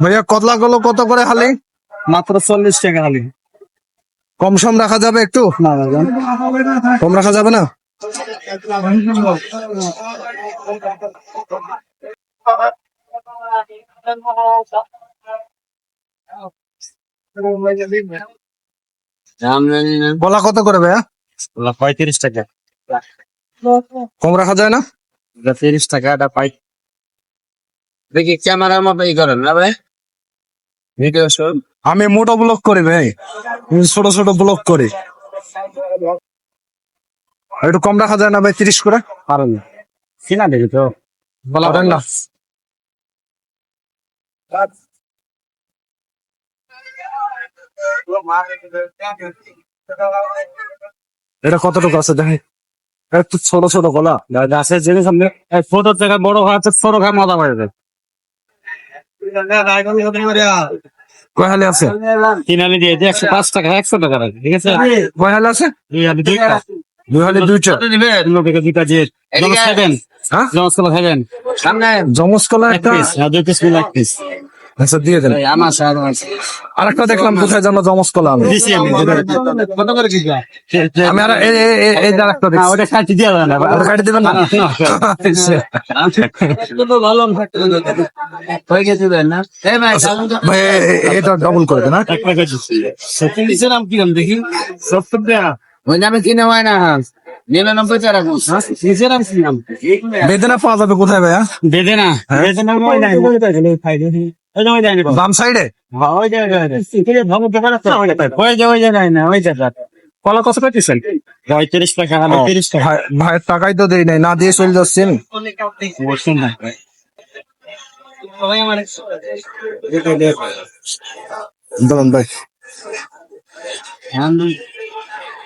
ভাইয়া কতলা গুলো কত করে হালি? মাত্র চল্লিশ টাকা খালি কম সম রাখা যাবে একটু? না কম রাখা যাবে না? বলা কত করে ভাইয়া? পঁয়ত্রিশ টাকা। কম রাখা যায় না? তিরিশ টাকা এটা পাই। দেখি ক্যামেরার মতো ই করেন না ভাই? ভিডিও সব আমি মোটো ব্লক করি ভাই। ছোট ছোট ব্লক করি। একটু কম রাখা যায় না ভাই তিরিশ করে? পারেন কিনা দেখি তো। বলা না। এটা কতটুকু আছে দেখে একটু ছোট ছোট গলা। গাছের জিনিস আপনি ছোট থেকে বড় হচ্ছে ছোট খায় মজা পাই যায় কয়হালি আছে? কিনালি দিয়ে দিয়ে একশো পাঁচ টাকা একশো টাকা রাখে ঠিক আছে? কয়হালি আছে? দুই দুই হালি দুইটা। দিবেন থেকে দুইটা যে জমস খাবেন? হ্যাঁ? জমস কলা খাবেন সামনে। জমস কলা এক একটা পিস আর দুই পিস মিলে এক পিস আচ্ছা দিয়ে দেন আর একটা দেখলাম কোথায় জানো জমস কলা আমি আর এই- আর একটা দেখছি ওটা দিয়ে দেন কাটি দিবেন না ভালো হয়ে গেছে না ভাই ভাই এ- এ- এটা ডবল করে দেন হ্যাঁ? নাম কি নাম দেখি ওই নামে কিনে হয় না নিরানব্বই টাকা নিচের নাম? বেদনা পাওয়া যাবে কোথায় ভাইয়া? বেদে না বেদে না ওই নাই ওই যে ওই যায় বাম সাইডে? ওই যায় ভাবো ব্যাপার আছে ওই যে ওই যায় না ওই কলা কত পেয়েছেন পঁয়ত্রিশ টাকা আর তিরিশ টাকা। ভাই ভাইয়ের টাকাই তো দেই নাই না দিয়ে চলে দাঁড়ান ভাই।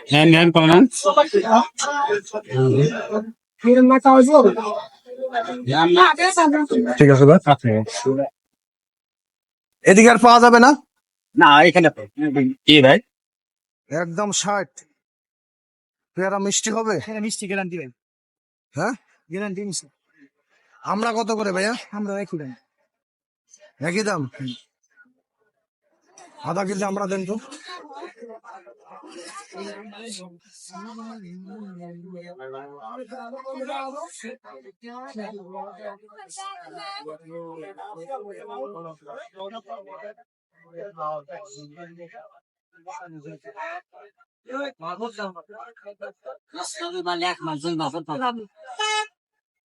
হ্যান্ড হ্যান্ড করেন ঠিক আছে ভাই এদিকে আর পাওয়া যাবে না? না এখানে কি ভাই? একদম ষাট। পেয়ারা মিষ্টি হবে? মিষ্টি গ্যারান্টি ভাই। হ্যাঁ? গ্যারান্টি মিষ্টি। আমরা কত করে ভাইয়া? আমরা একই দাম। একই দাম? আধা কেজি আমরা দেন তো।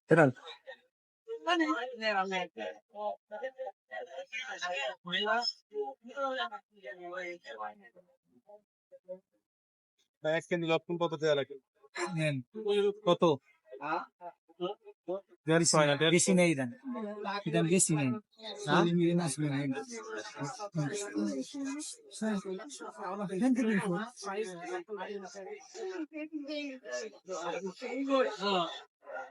এটা এক কেজি লক্ষণ কত দেওয়া লাগে? কত? দেড় ছয় না দেড় বেশি নেই দেন। দাম বেশি নেই